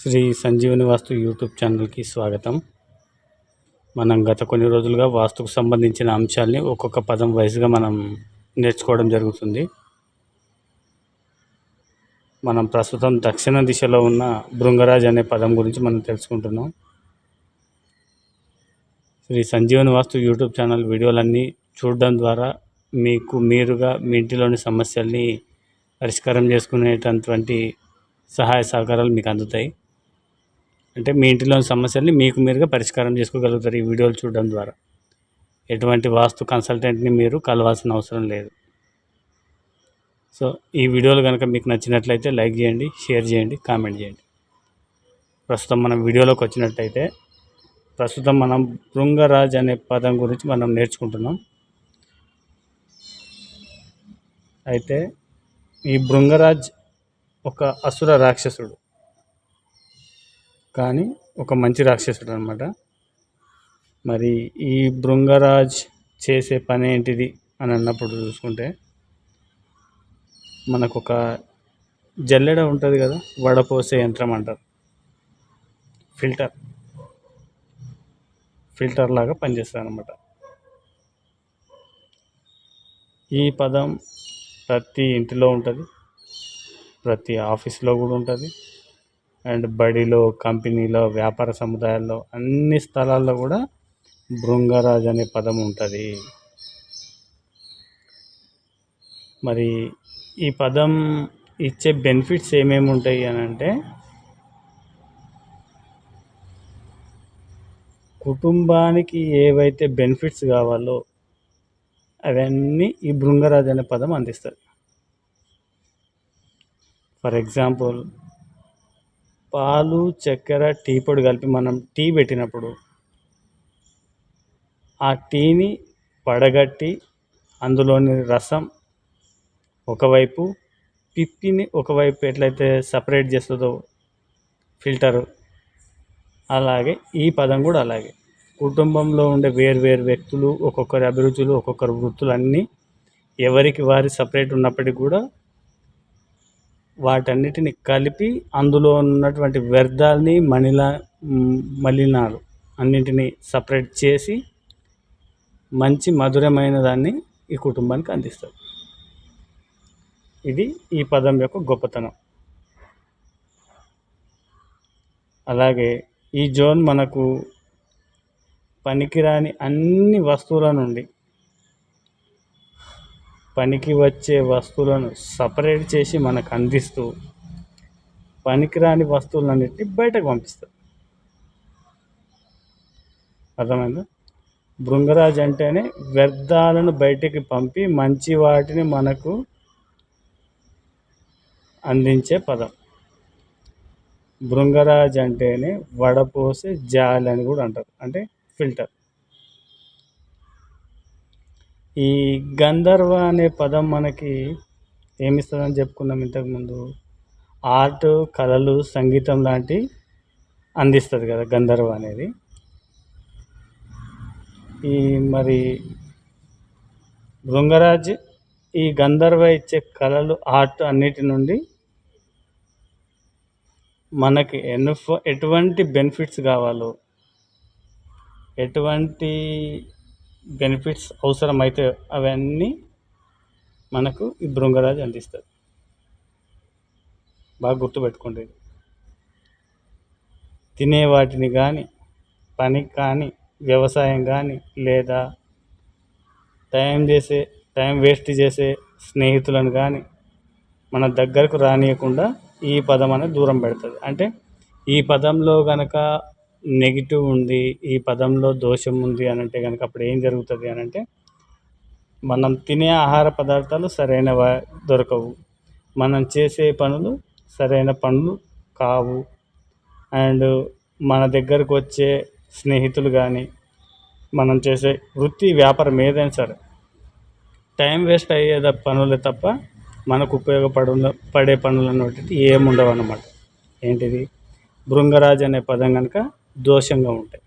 Shri Sanjeevani Vastu YouTube ఛానల్కి స్వాగతం. మనం గత కొన్ని రోజులుగా వాస్తుకు సంబంధించిన అంశాల్ని ఒక్కొక్క పదం వయసుగా మనం నేర్చుకోవడం జరుగుతుంది. మనం ప్రస్తుతం దక్షిణ దిశలో ఉన్న భృంగరాజ్ అనే పదం గురించి మనం తెలుసుకుంటున్నాం. శ్రీ సంజీవని వాస్తు యూట్యూబ్ ఛానల్ వీడియోలన్నీ చూడడం ద్వారా మీకు మీరుగా మీ ఇంటిలోని సమస్యల్ని పరిష్కారం చేసుకునేటటువంటి సహాయ సహకారాలు మీకు అందుతాయి. అంటే మీ ఇంటిలోని సమస్యల్ని మీకు మీరుగా పరిష్కారం చేసుకోగలుగుతారు ఈ వీడియోలు చూడడం ద్వారా. ఎటువంటి వాస్తు కన్సల్టెంట్ని మీరు కలవాల్సిన అవసరం లేదు. సో ఈ వీడియోలు కనుక మీకు నచ్చినట్లయితే లైక్ చేయండి షేర్ చేయండి కామెంట్ చేయండి. ప్రస్తుతం మనం వీడియోలోకి వచ్చినట్టయితే ప్రస్తుతం మనం భృంగరాజ్ అనే పదం గురించి మనం నేర్చుకుంటున్నాం. అయితే ఈ భృంగరాజ్ ఒక అసుర రాక్షసుడు. కానీ ఒక మంచి రాక్షసుడు అనమాట మరి ఈ భృంగరాజ్ చేసే పని ఏంటిది అని అన్నప్పుడు చూసుకుంటే మనకు ఒక జల్లెడ ఉంటుంది కదా వడపోసే యంత్రం అంటారు. ఫిల్టర్. ఫిల్టర్ లాగా పనిచేస్తుంది అనమాట ఈ పదం ప్రతి ఇంటిలో ఉంటుంది ప్రతి ఆఫీస్లో కూడా ఉంటుంది. అండ్ బడిలో కంపెనీలో వ్యాపార సముదాయాల్లో అన్ని స్థలాల్లో కూడా భృంగరాజ్ అనే పదం ఉంటుంది. మరి ఈ పదం ఇచ్చే బెనిఫిట్స్ ఏమేమి ఉంటాయి అని అంటే కుటుంబానికి ఏవైతే బెనిఫిట్స్ కావాలో అవన్నీ ఈ భృంగరాజ్ అనే పదం అందిస్తుంది. ఫర్ ఎగ్జాంపుల్ పాలు చక్కెర టీ పొడి కలిపి మనం టీ పెట్టినప్పుడు ఆ టీని పడగట్టి అందులోని రసం ఒకవైపు పిప్పిని ఒకవైపు ఎట్లయితే సపరేట్ చేస్తుందో ఫిల్టరు అలాగే ఈ పదం కూడా అలాగే. కుటుంబంలో ఉండే వేరు వేరు వ్యక్తులు ఒక్కొక్కరి అభిరుచులు ఒక్కొక్కరి వృత్తులు అన్నీ ఎవరికి వారి సపరేట్ ఉన్నప్పటికీ కూడా వాటన్నిటిని కలిపి అందులో ఉన్నటువంటి వ్యర్థాలని మణిల మలినాలు అన్నింటినీ సపరేట్ చేసి మంచి మధురమైన దాన్ని ఈ కుటుంబానికి అందిస్తారు. ఇది ఈ పదం యొక్క గొప్పతనం. అలాగే ఈ జోన్ మనకు పనికిరాని అన్ని వస్తువుల నుండి పనికి వచ్చే వస్తువులను సపరేట్ చేసి మనకు అందిస్తూ పనికిరాని వస్తువులన్నిటిని బయటకు పంపిస్తారు. అర్థమైందా? భృంగరాజ్ అంటేనే వ్యర్థాలను బయటికి పంపి మంచి వాటిని మనకు అందించే పదం. భృంగరాజ్ అంటేనే వడపోసే జాలి అని కూడా అంటారు. అంటే ఫిల్టర్. ఈ గంధర్వ అనే పదం మనకి ఏమిస్తుందని చెప్పుకున్నాం ఇంతకుముందు. ఆర్ట్ కళలు సంగీతం లాంటి అందిస్తుంది కదా గంధర్వ అనేది. ఈ మరి భృంగరాజ్ ఈ గంధర్వ ఇచ్చే కళలు ఆర్ట్ అన్నిటి నుండి మనకి ఎన్ఫ ఎటువంటి బెనిఫిట్స్ కావాలో ఎటువంటి బెనిఫిట్స్ అవసరమైతే అవన్నీ మనకు ఈ భృంగరాజు అందిస్తుంది బాగా గుర్తుపెట్టుకోండి తినే వాటిని కానీ పని కానీ వ్యవసాయం కానీ లేదా టైం చేసే టైం వేస్ట్ చేసే స్నేహితులను కానీ మన దగ్గరకు రానియకుండా ఈ పదం అనేది దూరం పెడుతుంది అంటే ఈ పదంలో కనుక నెగిటివ్ ఉంది ఈ పదంలో దోషం ఉంది అని అంటే కనుక అప్పుడు ఏం జరుగుతుంది అని అంటే మనం తినే ఆహార పదార్థాలు సరైన దొరకవు. మనం చేసే పనులు సరైన పనులు కావు. అండ్ మన దగ్గరకు వచ్చే స్నేహితులు కానీ మనం చేసే వృత్తి వ్యాపారం ఏదైనా సరే టైం వేస్ట్ అయ్యే పనులే తప్ప మనకు ఉపయోగపడు పడే పనులు అనేటివి ఏముండవు అన్నమాట ఏంటిది? భృంగరాజ్ అనే పదం కనుక దోషంగా ఉంటాయి.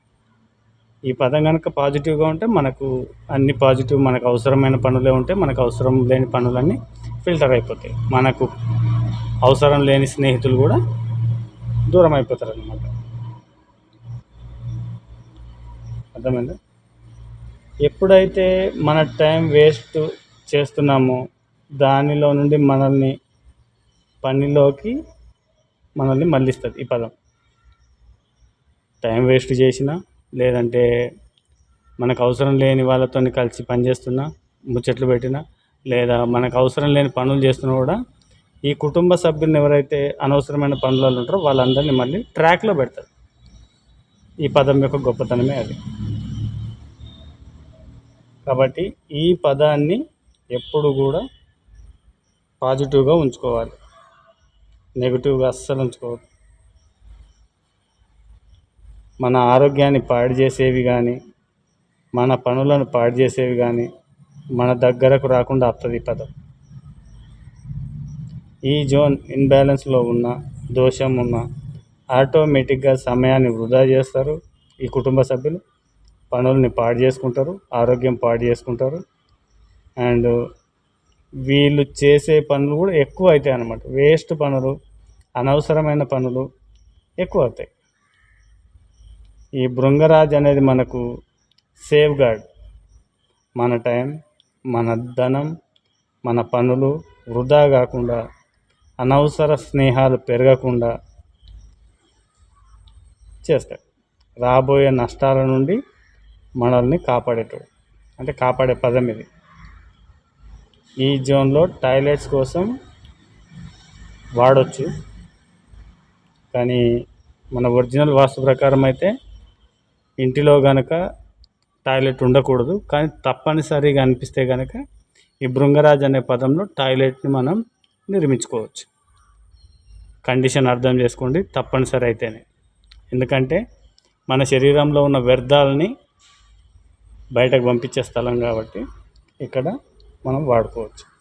ఈ పదం కనుక పాజిటివ్గా ఉంటే మనకు అన్ని పాజిటివ్ మనకు అవసరమైన పనులే ఉంటే మనకు అవసరం లేని పనులన్నీ ఫిల్టర్ అయిపోతాయి. మనకు అవసరం లేని స్నేహితులు కూడా దూరం అయిపోతారు అన్నమాట అర్థమైందా? ఎప్పుడైతే మన టైం వేస్ట్ చేస్తున్నామో దానిలో నుండి మనల్ని పనిలోకి మనల్ని మళ్ళిస్తుంది ఈ పదం. టైం వేస్ట్ చేసినా లేదంటే మనకు అవసరం లేని వాళ్ళతో కలిసి పనిచేస్తున్నా ముచ్చట్లు పెట్టినా లేదా మనకు అవసరం లేని పనులు చేస్తున్నా కూడా ఈ కుటుంబ సభ్యులను ఎవరైతే అనవసరమైన పనులలో ఉంటారో వాళ్ళందరినీ మళ్ళీ ట్రాక్లో పెడతారు. ఈ పదం యొక్క గొప్పతనమే అది. కాబట్టి ఈ పదాన్ని ఎప్పుడు కూడా పాజిటివ్గా ఉంచుకోవాలి. నెగిటివ్గా అస్సలు ఉంచుకోవద్దు. మన ఆరోగ్యాన్ని పాడు చేసేవి కానీ మన పనులను పాడు చేసేవి కానీ మన దగ్గరకు రాకుండా ఆపుతుంది ఈ పదం. ఈ జోన్ ఇన్బ్యాలెన్స్లో ఉన్న దోషం ఉన్న ఆటోమేటిక్గా సమయాన్ని వృధా చేస్తారు. ఈ కుటుంబ సభ్యులు పనుల్ని పాడు చేసుకుంటారు ఆరోగ్యం పాడు చేసుకుంటారు. అండ్ వీళ్ళు చేసే పనులు కూడా ఎక్కువ అవుతాయి అన్నమాట. వేస్ట్ పనులు అనవసరమైన పనులు ఎక్కువ అవుతాయి. ఈ భృంగరాజ్ అనేది మనకు సేఫ్ గార్డ్ మన టైం మన ధనం మన పనులు వృధా కాకుండా అనవసర స్నేహాలు పెరగకుండా చేస్తాడు. రాబోయే నష్టాల నుండి మనల్ని కాపాడేటోడు. అంటే కాపాడే పదం ఇది. ఈ జోన్లో టాయిలెట్స్ కోసం వాడొచ్చు. కానీ మన ఒరిజినల్ వాస్తు ప్రకారం అయితే ఇంటిలో కనుక టాయిలెట్ ఉండకూడదు కానీ తప్పనిసరిగా అనిపిస్తే కనుక ఈ భృంగరాజ్ అనే పదంలో టాయిలెట్ని మనం నిర్మించుకోవచ్చు. కండిషన్ అర్థం చేసుకోండి తప్పనిసరి అయితేనే. ఎందుకంటే మన శరీరంలో ఉన్న వ్యర్థాలని బయటకు పంపించే స్థలం కాబట్టి ఇక్కడ మనం వాడుకోవచ్చు.